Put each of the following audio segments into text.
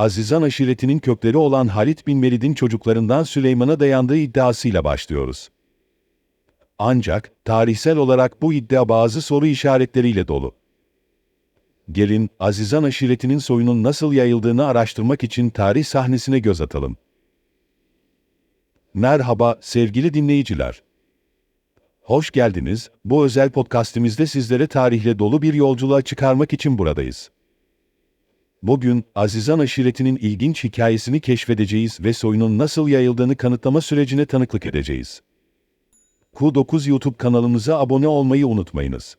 Azizan aşiretinin kökleri olan Halit bin Velid'in çocuklarından Süleyman'a dayandığı iddiasıyla başlıyoruz. Ancak, tarihsel olarak bu iddia bazı soru işaretleriyle dolu. Gelin, Azizan aşiretinin soyunun nasıl yayıldığını araştırmak için tarih sahnesine göz atalım. Merhaba sevgili dinleyiciler. Hoş geldiniz. Bu özel podcast'imizde sizlere tarihle dolu bir yolculuğa çıkarmak için buradayız. Bugün Azizan aşiretinin ilginç hikayesini keşfedeceğiz ve soyunun nasıl yayıldığını kanıtlama sürecine tanıklık edeceğiz. Q9 YouTube kanalımıza abone olmayı unutmayınız.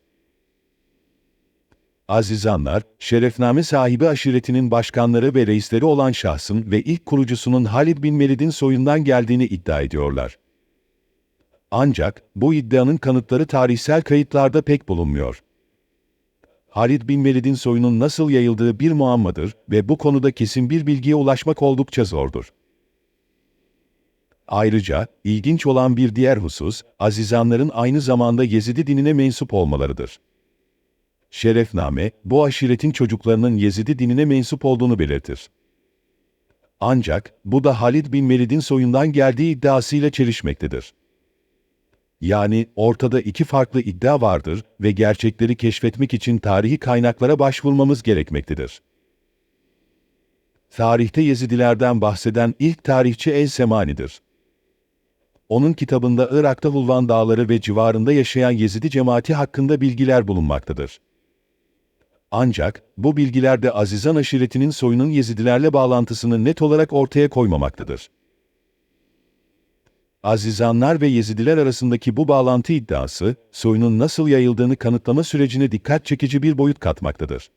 Azizanlar, şerefname sahibi aşiretinin başkanları ve reisleri olan şahsın ve ilk kurucusunun Halid bin Velid'in soyundan geldiğini iddia ediyorlar. Ancak bu iddianın kanıtları tarihsel kayıtlarda pek bulunmuyor. Halid bin Velid'in soyunun nasıl yayıldığı bir muammadır ve bu konuda kesin bir bilgiye ulaşmak oldukça zordur. Ayrıca, ilginç olan bir diğer husus, Azizanların aynı zamanda Yezidi dinine mensup olmalarıdır. Şerefname, bu aşiretin çocuklarının Yezidi dinine mensup olduğunu belirtir. Ancak, bu da Halid bin Velid'in soyundan geldiği iddiasıyla çelişmektedir. Yani ortada iki farklı iddia vardır ve gerçekleri keşfetmek için tarihi kaynaklara başvurmamız gerekmektedir. Tarihte Yezidilerden bahseden ilk tarihçi El-Semani'dir. Onun kitabında Irak'ta Hulvan Dağları ve civarında yaşayan Yezidi cemaati hakkında bilgiler bulunmaktadır. Ancak, bu bilgiler de Azizan aşiretinin soyunun Yezidilerle bağlantısını net olarak ortaya koymamaktadır. Azizanlar ve Yezidiler arasındaki bu bağlantı iddiası, soyunun nasıl yayıldığını kanıtlama sürecine dikkat çekici bir boyut katmaktadır.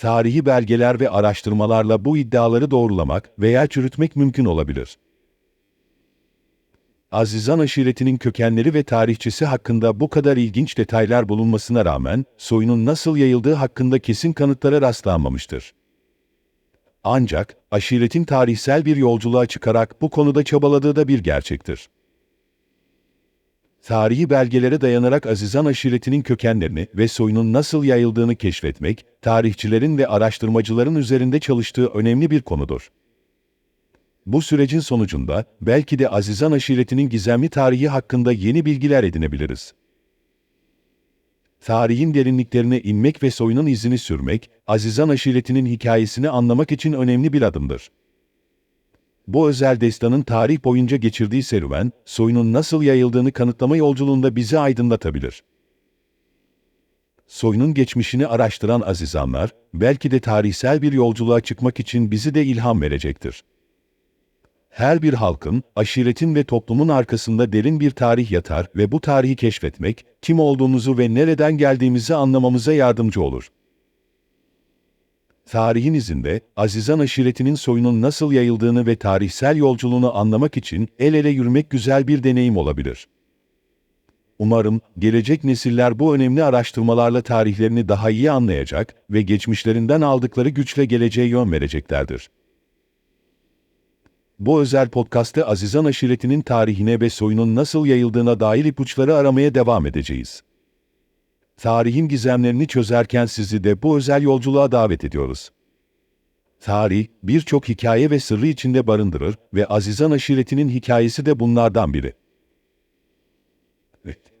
Tarihi belgeler ve araştırmalarla bu iddiaları doğrulamak veya çürütmek mümkün olabilir. Azizan aşiretinin kökenleri ve tarihçesi hakkında bu kadar ilginç detaylar bulunmasına rağmen, soyunun nasıl yayıldığı hakkında kesin kanıtlara rastlanmamıştır. Ancak, aşiretin tarihsel bir yolculuğa çıkarak bu konuda çabaladığı da bir gerçektir. Tarihi belgelere dayanarak Azizan aşiretinin kökenlerini ve soyunun nasıl yayıldığını keşfetmek, tarihçilerin ve araştırmacıların üzerinde çalıştığı önemli bir konudur. Bu sürecin sonucunda, belki de Azizan aşiretinin gizemli tarihi hakkında yeni bilgiler edinebiliriz. Tarihin derinliklerine inmek ve soyunun izini sürmek, Azizan aşiretinin hikayesini anlamak için önemli bir adımdır. Bu özel destanın tarih boyunca geçirdiği serüven, soyunun nasıl yayıldığını kanıtlama yolculuğunda bizi aydınlatabilir. Soyunun geçmişini araştıran azizanlar, belki de tarihsel bir yolculuğa çıkmak için bizi de ilham verecektir. Her bir halkın, aşiretin ve toplumun arkasında derin bir tarih yatar ve bu tarihi keşfetmek, kim olduğumuzu ve nereden geldiğimizi anlamamıza yardımcı olur. Tarihin izinde, Azizan aşiretinin soyunun nasıl yayıldığını ve tarihsel yolculuğunu anlamak için el ele yürümek güzel bir deneyim olabilir. Umarım, gelecek nesiller bu önemli araştırmalarla tarihlerini daha iyi anlayacak ve geçmişlerinden aldıkları güçle geleceğe yön vereceklerdir. Bu özel podcast'te Azizan aşiretinin tarihine ve soyunun nasıl yayıldığına dair ipuçları aramaya devam edeceğiz. Tarihin gizemlerini çözerken sizi de bu özel yolculuğa davet ediyoruz. Tarih, birçok hikaye ve sırrı içinde barındırır ve Azizan aşiretinin hikayesi de bunlardan biri.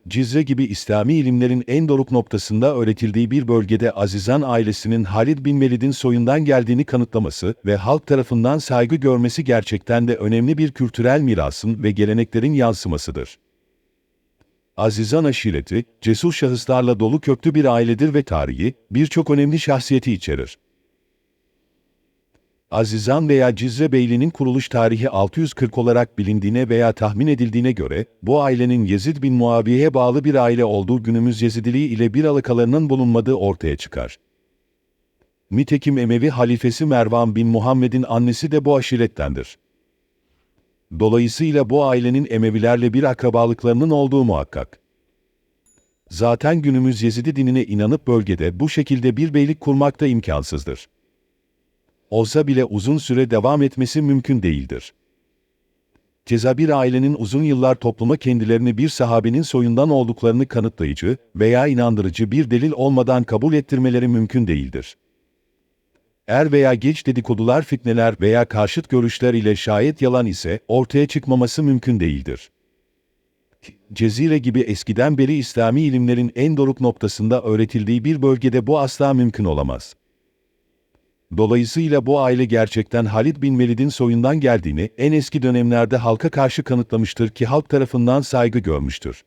Cizre gibi İslami ilimlerin en doruk noktasında öğretildiği bir bölgede Azizan ailesinin Halid bin Velid'in soyundan geldiğini kanıtlaması ve halk tarafından saygı görmesi gerçekten de önemli bir kültürel mirasın ve geleneklerin yansımasıdır. Azizan aşireti, cesur şahıslarla dolu köklü bir ailedir ve tarihi, birçok önemli şahsiyeti içerir. Azizan veya Cizre Beyliği'nin kuruluş tarihi 640 olarak bilindiğine veya tahmin edildiğine göre, bu ailenin Yezid bin Muaviye'ye bağlı bir aile olduğu günümüz Yezidiliği ile bir alakalarının bulunmadığı ortaya çıkar. Nitekim Emevi halifesi Mervan bin Muhammed'in annesi de bu aşirettendir. Dolayısıyla bu ailenin Emevilerle bir akrabalıklarının olduğu muhakkak. Zaten günümüz Yezidi dinine inanıp bölgede bu şekilde bir beylik kurmak da imkansızdır olsa bile uzun süre devam etmesi mümkün değildir. Keza bir ailenin uzun yıllar topluma kendilerini bir sahabenin soyundan olduklarını kanıtlayıcı veya inandırıcı bir delil olmadan kabul ettirmeleri mümkün değildir. Er veya geç dedikodular, fitneler veya karşıt görüşler ile şayet yalan ise ortaya çıkmaması mümkün değildir. Cezire gibi eskiden beri İslami ilimlerin en doruk noktasında öğretildiği bir bölgede bu asla mümkün olamaz. Dolayısıyla bu aile gerçekten Halid bin Velid'in soyundan geldiğini en eski dönemlerde halka karşı kanıtlamıştır ki halk tarafından saygı görmüştür.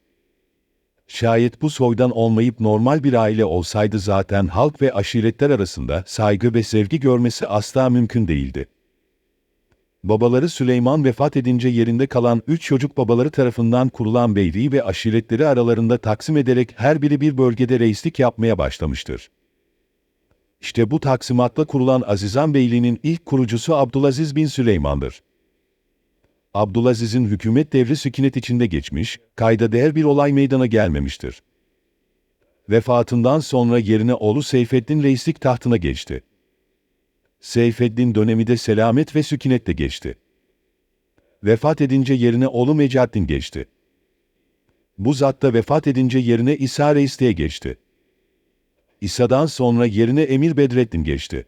Şayet bu soydan olmayıp normal bir aile olsaydı zaten halk ve aşiretler arasında saygı ve sevgi görmesi asla mümkün değildi. Babaları Süleyman vefat edince yerinde kalan üç çocuk babaları tarafından kurulan beyliği ve aşiretleri aralarında taksim ederek her biri bir bölgede reislik yapmaya başlamıştır. İşte bu taksimatla kurulan Azizan Beyliği'nin ilk kurucusu Abdülaziz bin Süleyman'dır. Abdülaziz'in hükümet devri sükunet içinde geçmiş, kayda değer bir olay meydana gelmemiştir. Vefatından sonra yerine oğlu Seyfeddin reislik tahtına geçti. Seyfeddin dönemi de selamet ve sükunetle geçti. Vefat edince yerine oğlu Mecaddin geçti. Bu zat da vefat edince yerine İsa Reisli'ye geçti. İsa'dan sonra yerine Emir Bedreddin geçti.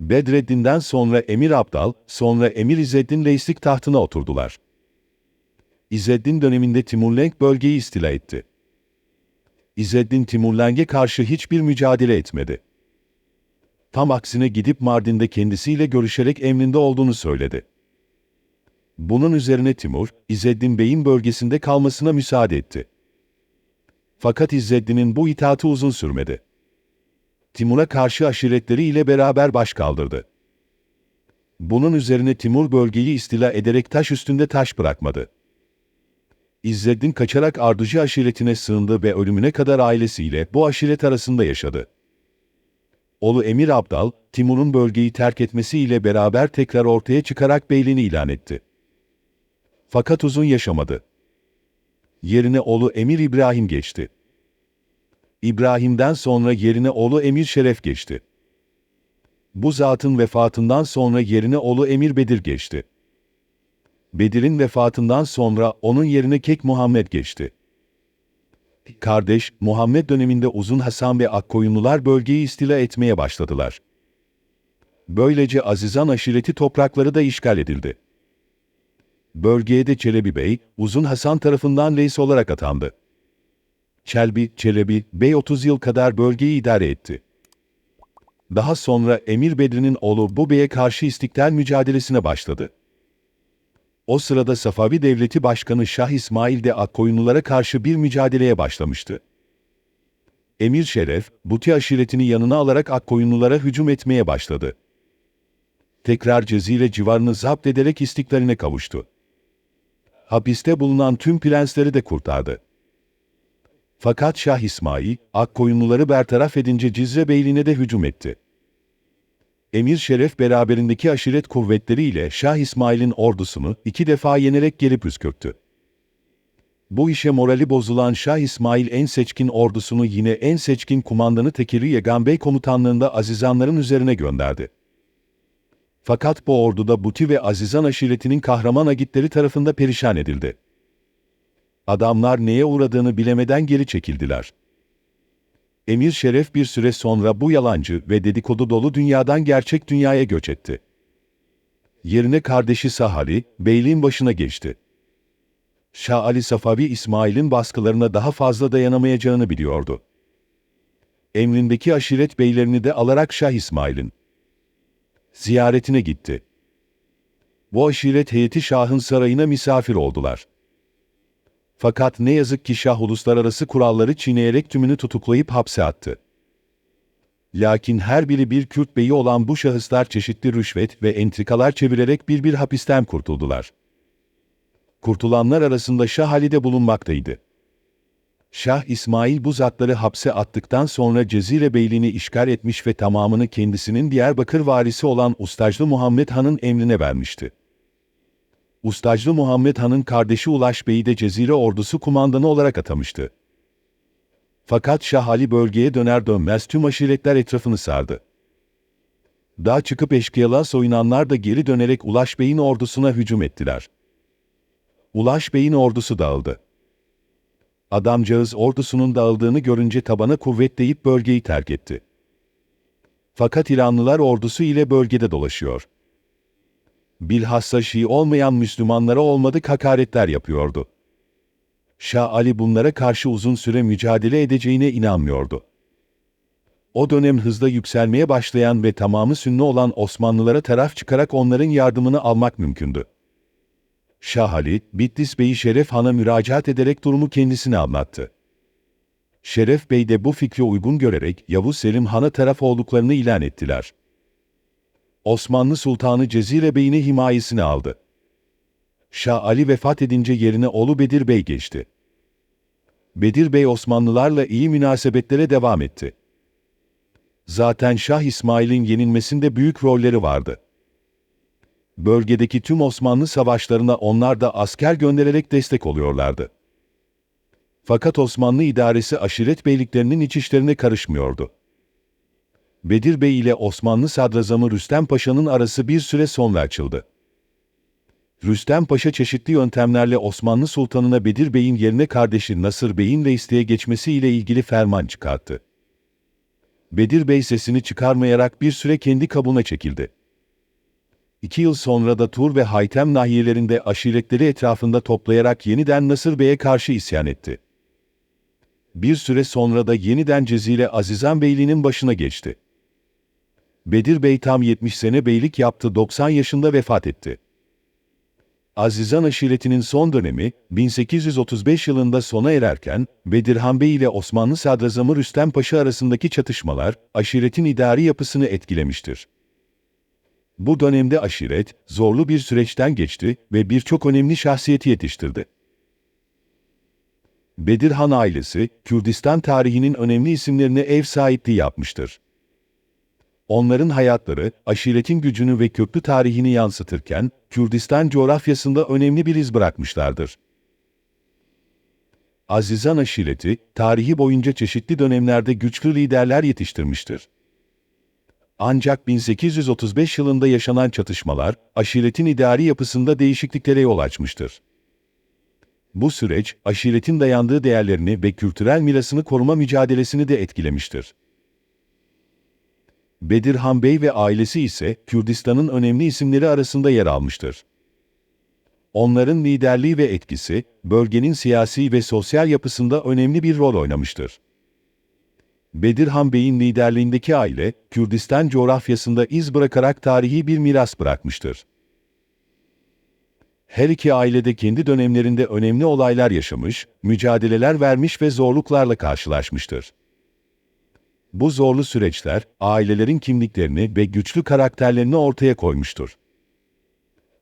Bedreddin'den sonra Emir Abdal, sonra Emir İzzeddin reislik tahtına oturdular. İzzeddin döneminde Timurlenk bölgeyi istila etti. İzzeddin Timurlenk'e karşı hiçbir mücadele etmedi. Tam aksine gidip Mardin'de kendisiyle görüşerek emrinde olduğunu söyledi. Bunun üzerine Timur, İzzeddin Bey'in bölgesinde kalmasına müsaade etti. Fakat İzzeddin'in bu itaati uzun sürmedi. Timur'a karşı aşiretleri ile beraber baş kaldırdı. Bunun üzerine Timur bölgeyi istila ederek taş üstünde taş bırakmadı. İzzeddin kaçarak Arducu aşiretine sığındı ve ölümüne kadar ailesiyle bu aşiret arasında yaşadı. Oğlu Emir Abdal, Timur'un bölgeyi terk etmesiyle beraber tekrar ortaya çıkarak beyliğini ilan etti. Fakat uzun yaşamadı. Yerine oğlu Emir İbrahim geçti. İbrahim'den sonra yerine oğlu Emir Şeref geçti. Bu zatın vefatından sonra yerine oğlu Emir Bedir geçti. Bedir'in vefatından sonra onun yerine Kek Muhammed geçti. Kardeş, Muhammed döneminde Uzun Hasan ve Akkoyunlular bölgeyi istila etmeye başladılar. Böylece Azizan aşireti toprakları da işgal edildi. Bölgeye de Çelebi Bey, Uzun Hasan tarafından reis olarak atandı. Çelbi, Çelebi, Bey 30 yıl kadar bölgeyi idare etti. Daha sonra Emir Bedri'nin oğlu bu beye karşı istiklal mücadelesine başladı. O sırada Safavi Devleti Başkanı Şah İsmail de Akkoyunlulara karşı bir mücadeleye başlamıştı. Emir Şeref, Buti aşiretini yanına alarak Akkoyunlulara hücum etmeye başladı. Tekrar Cezire civarını zapt ederek istiklaline kavuştu. Hapiste bulunan tüm prensleri de kurtardı. Fakat Şah İsmail, Akkoyunluları bertaraf edince Cizre Beyliğine de hücum etti. Emir Şeref beraberindeki aşiret kuvvetleriyle Şah İsmail'in ordusunu iki defa yenerek geri püskürttü. Bu işe morali bozulan Şah İsmail en seçkin ordusunu yine en seçkin kumandanı Tekiri Yegan Bey komutanlığında Azizanların üzerine gönderdi. Fakat bu orduda Buti ve Azizan aşiretinin kahraman agitleri tarafında perişan edildi. Adamlar neye uğradığını bilemeden geri çekildiler. Emir Şeref bir süre sonra bu yalancı ve dedikodu dolu dünyadan gerçek dünyaya göç etti. Yerine kardeşi Sahali, beyliğin başına geçti. Şah Ali Safavi İsmail'in baskılarına daha fazla dayanamayacağını biliyordu. Emrindeki aşiret beylerini de alarak Şah İsmail'in ziyaretine gitti. Bu aşiret heyeti Şah'ın sarayına misafir oldular. Fakat ne yazık ki Şah uluslararası kuralları çiğneyerek tümünü tutuklayıp hapse attı. Lakin her biri bir Kürt beyi olan bu şahıslar çeşitli rüşvet ve entrikalar çevirerek bir bir hapisten kurtuldular. Kurtulanlar arasında Şah Ali de bulunmaktaydı. Şah İsmail bu zatları hapse attıktan sonra Cezire Beyliğini işgal etmiş ve tamamını kendisinin Diyarbakır varisi olan Ustaclı Muhammed Han'ın emrine vermişti. Ustaclı Muhammed Han'ın kardeşi Ulaş Bey'i de Cezire ordusu kumandanı olarak atamıştı. Fakat Şah Ali bölgeye döner dönmez tüm aşiretler etrafını sardı. Dağ çıkıp eşkıyalığa soyunanlar da geri dönerek Ulaş Bey'in ordusuna hücum ettiler. Ulaş Bey'in ordusu dağıldı. Adamcağız ordusunun dağıldığını görünce tabana kuvvetleyip bölgeyi terk etti. Fakat İranlılar ordusu ile bölgede dolaşıyor. Bilhassa Şii olmayan Müslümanlara olmadık hakaretler yapıyordu. Şah Ali bunlara karşı uzun süre mücadele edeceğine inanmıyordu. O dönem hızla yükselmeye başlayan ve tamamı Sünni olan Osmanlılara taraf çıkarak onların yardımını almak mümkündü. Şah Ali, Bitlis Bey'i Şeref Han'a müracaat ederek durumu kendisine anlattı. Şeref Bey de bu fikri uygun görerek Yavuz Selim Han'a taraf olduklarını ilan ettiler. Osmanlı Sultanı Cezire Bey'ini himayesine aldı. Şah Ali vefat edince yerine oğlu Bedir Bey geçti. Bedir Bey Osmanlılarla iyi münasebetlere devam etti. Zaten Şah İsmail'in yenilmesinde büyük rolleri vardı. Bölgedeki tüm Osmanlı savaşlarına onlar da asker göndererek destek oluyorlardı. Fakat Osmanlı idaresi aşiret beyliklerinin iç işlerine karışmıyordu. Bedir Bey ile Osmanlı sadrazamı Rüstem Paşa'nın arası bir süre sonra açıldı. Rüstem Paşa çeşitli yöntemlerle Osmanlı Sultanına Bedir Bey'in yerine kardeşi Nasır Bey'in reisteye geçmesi ile ilgili ferman çıkarttı. Bedir Bey sesini çıkarmayarak bir süre kendi kabuğuna çekildi. İki yıl sonra da Tur ve Haytem nahiyelerinde aşiretleri etrafında toplayarak yeniden Nasır Bey'e karşı isyan etti. Bir süre sonra da yeniden Cezile Azizan Beyliğinin başına geçti. Bedir Bey tam 70 sene beylik yaptı 90 yaşında vefat etti. Azizan aşiretinin son dönemi 1835 yılında sona ererken Bedirhan Bey ile Osmanlı Sadrazamı Rüstem Paşa arasındaki çatışmalar aşiretin idari yapısını etkilemiştir. Bu dönemde aşiret zorlu bir süreçten geçti ve birçok önemli şahsiyeti yetiştirdi. Bedirhan ailesi Kürdistan tarihinin önemli isimlerine ev sahipliği yapmıştır. Onların hayatları, aşiretin gücünü ve köklü tarihini yansıtırken, Kürdistan coğrafyasında önemli bir iz bırakmışlardır. Azizan aşireti, tarihi boyunca çeşitli dönemlerde güçlü liderler yetiştirmiştir. Ancak 1835 yılında yaşanan çatışmalar, aşiretin idari yapısında değişikliklere yol açmıştır. Bu süreç, aşiretin dayandığı değerlerini ve kültürel mirasını koruma mücadelesini de etkilemiştir. Bedirhan Bey ve ailesi ise Kürdistan'ın önemli isimleri arasında yer almıştır. Onların liderliği ve etkisi, bölgenin siyasi ve sosyal yapısında önemli bir rol oynamıştır. Bedirhan Bey'in liderliğindeki aile, Kürdistan coğrafyasında iz bırakarak tarihi bir miras bırakmıştır. Her iki ailede kendi dönemlerinde önemli olaylar yaşamış, mücadeleler vermiş ve zorluklarla karşılaşmıştır. Bu zorlu süreçler, ailelerin kimliklerini ve güçlü karakterlerini ortaya koymuştur.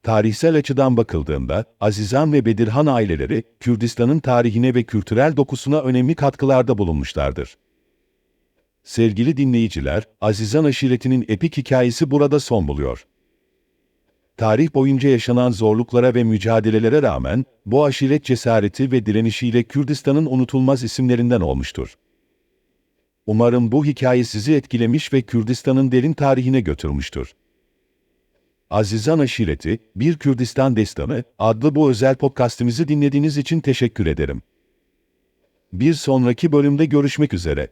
Tarihsel açıdan bakıldığında, Azizan ve Bedirhan aileleri, Kürdistan'ın tarihine ve kültürel dokusuna önemli katkılarda bulunmuşlardır. Sevgili dinleyiciler, Azizan aşiretinin epik hikayesi burada son buluyor. Tarih boyunca yaşanan zorluklara ve mücadelelere rağmen, bu aşiret cesareti ve direnişiyle Kürdistan'ın unutulmaz isimlerinden olmuştur. Umarım bu hikaye sizi etkilemiş ve Kürdistan'ın derin tarihine götürmüştür. Azizan Aşireti, Bir Kürdistan Destanı adlı bu özel podcastimizi dinlediğiniz için teşekkür ederim. Bir sonraki bölümde görüşmek üzere.